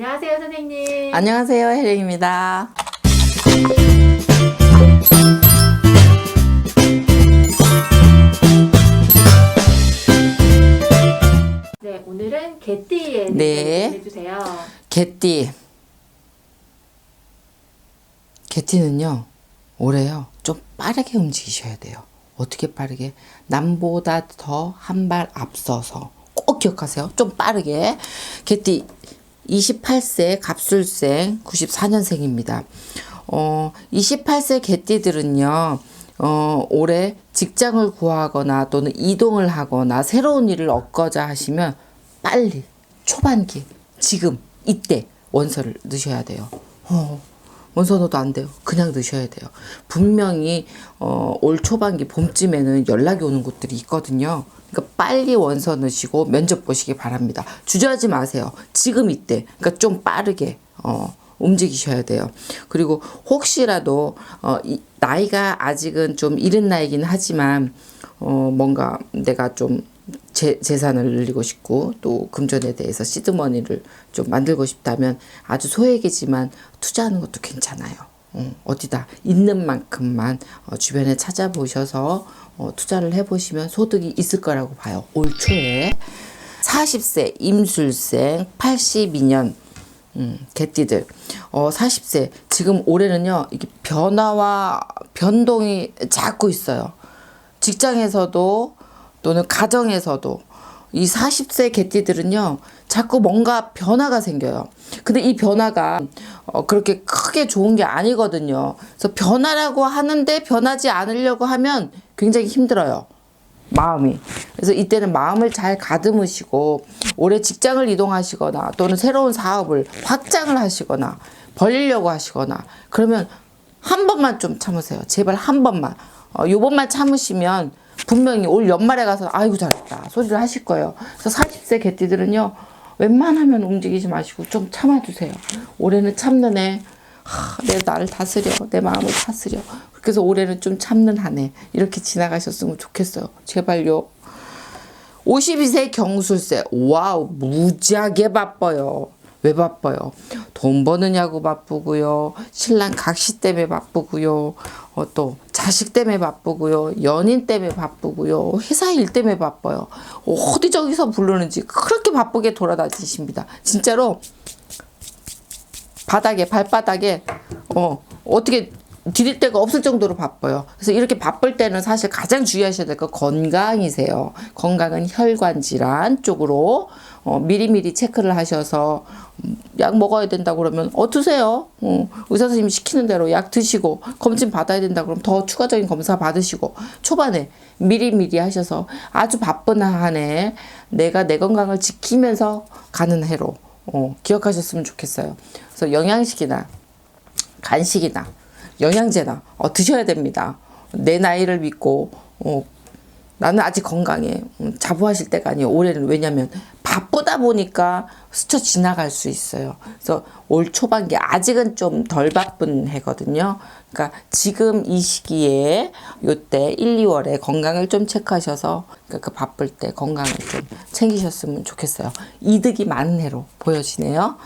안녕하세요, 선생님. 안녕하세요, 혜령입니다. 네, 오늘은 개띠에 네. 대해서 해주세요. 개띠. 개띠는요, 올해요, 좀 빠르게 움직이셔야 돼요. 어떻게 빠르게? 남보다 더 한 발 앞서서. 꼭 기억하세요. 좀 빠르게. 개띠 28세 갑술생 94년생입니다. 어, 28세 개띠들은요, 어, 올해 직장을 구하거나 또는 이동을 하거나 새로운 일을 얻고자 하시면 빨리 초반기 지금 이때 원서를 넣으셔야 돼요. 어, 원서 넣어도 안 돼요. 그냥 넣으셔야 돼요. 분명히 어, 올 초반기 봄쯤에는 연락이 오는 곳들이 있거든요. 그러니까 빨리 원서 넣으시고 면접 보시기 바랍니다. 주저하지 마세요. 지금 이때. 그러니까 좀 빠르게 어, 움직이셔야 돼요. 그리고 혹시라도 어, 이, 나이가 아직은 좀 이른 나이긴 하지만 어, 뭔가 내가 좀 재, 재산을 늘리고 싶고 또 금전에 대해서 시드머니를 좀 만들고 싶다면 아주 소액이지만 투자하는 것도 괜찮아요. 어, 어디다 있는 만큼만 어, 주변에 찾아보셔서 어, 투자를 해보시면 소득이 있을 거라고 봐요. 올 초에 40세 임술생 82년 음, 개띠들. 어, 40세. 지금 올해는요, 이게 변화와 변동이 자꾸 있어요. 직장에서도 또는 가정에서도 이 40세 개띠들은요, 자꾸 뭔가 변화가 생겨요. 근데 이 변화가 어, 그렇게 크게 좋은 게 아니거든요. 그래서 변화라고 하는데 변하지 않으려고 하면 굉장히 힘들어요. 마음이. 그래서 이때는 마음을 잘 가듬으시고 올해 직장을 이동하시거나 또는 새로운 사업을 확장을 하시거나 벌리려고 하시거나 그러면 한 번만 좀 참으세요. 제발 한 번만. 어, 요번만 참으시면 분명히 올 연말에 가서 아이고 잘했다 소리를 하실 거예요. 그래서 40세 개띠들은요. 웬만하면 움직이지 마시고 좀 참아주세요. 올해는 참는 애. 하, 내 나를 다스려. 내 마음을 다스려. 그래서 올해는 좀 참는 한 해. 이렇게 지나가셨으면 좋겠어요. 제발요. 52세 경술세. 와우, 무지하게 바빠요. 왜 바빠요? 돈 버느냐고 바쁘고요. 신랑 각시 때문에 바쁘고요. 어, 또 자식 때문에 바쁘고요. 연인 때문에 바쁘고요. 회사 일 때문에 바빠요. 어디 저기서 부르는지 그렇게 바쁘게 돌아다니십니다. 진짜로 바닥에 발바닥에 어 어떻게 디딜 데가 없을 정도로 바빠요. 그래서 이렇게 바쁠 때는 사실 가장 주의하셔야 될 거 건강이세요. 건강은 혈관 질환 쪽으로 어, 미리미리 체크를 하셔서 음, 약 먹어야 된다 그러면 어 드세요. 어, 의사 선생님이 시키는 대로 약 드시고 검진 받아야 된다 그러면 더 추가적인 검사 받으시고 초반에 미리미리 하셔서 아주 바쁜 한 해 내가 내 건강을 지키면서 가는 해로 어, 기억하셨으면 좋겠어요. 그래서 영양식이나 간식이나 영양제나 어, 드셔야 됩니다. 내 나이를 믿고 어, 나는 아직 건강해. 음, 자부하실 때가 아니에요. 올해는 왜냐면 바쁘다 보니까 스쳐 지나갈 수 있어요. 그래서 올 초반기 아직은 좀 덜 바쁜 해거든요. 그러니까 지금 이 시기에 요때 1, 2월에 건강을 좀 체크하셔서 그러니까 그 바쁠 때 건강을 좀 챙기셨으면 좋겠어요. 이득이 많은 해로 보여지네요.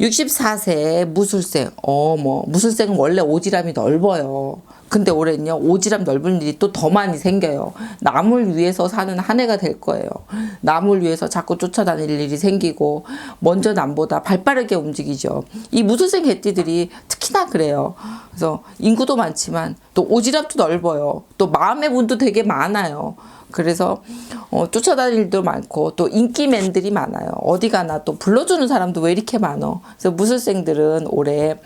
64세 무술생. 어머, 무술생은 원래 오지랖이 넓어요. 근데 올해는요, 오지랖 넓은 일이 또 더 많이 생겨요. 남을 위해서 사는 한 해가 될 거예요. 남을 위해서 자꾸 쫓아다닐 일이 생기고, 먼저 남보다 발 빠르게 움직이죠. 이 무술생 개띠들이 특히나 그래요. 그래서 인구도 많지만, 또 오지랖도 넓어요. 또 마음의 문도 되게 많아요. 그래서 어, 쫓아다닐 일도 많고 또 인기맨들이 많아요. 어디 가나 또 불러주는 사람도 왜 이렇게 많어? 그래서 무술생들은 올해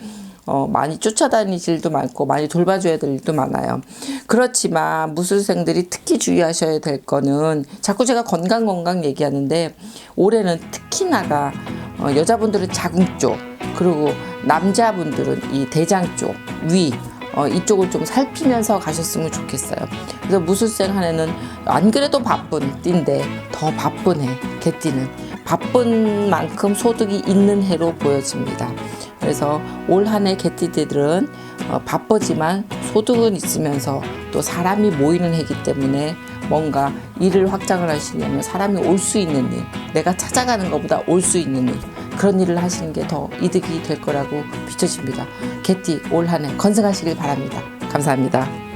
어, 많이 쫓아다닐 일도 많고 많이 돌봐줘야 될 일도 많아요. 그렇지만 무술생들이 특히 주의하셔야 될 거는 자꾸 제가 건강 건강 얘기하는데 올해는 특히나가 어, 여자분들은 자궁 쪽 그리고 남자분들은 이 대장 쪽 위. 어, 이쪽을 좀 살피면서 가셨으면 좋겠어요. 그래서 무술생 한 해는 안 그래도 바쁜 띠인데 더 바쁜 해, 개띠는. 바쁜 만큼 소득이 있는 해로 보여집니다. 그래서 올 한 해 개띠들은 어, 바쁘지만 소득은 있으면서 또 사람이 모이는 해기 때문에 뭔가 일을 확장을 하시려면 사람이 올 수 있는 일, 내가 찾아가는 것보다 올 수 있는 일, 그런 일을 하시는 게 더 이득이 될 거라고 비춰집니다. 개띠 올 한 해 건승하시길 바랍니다. 감사합니다.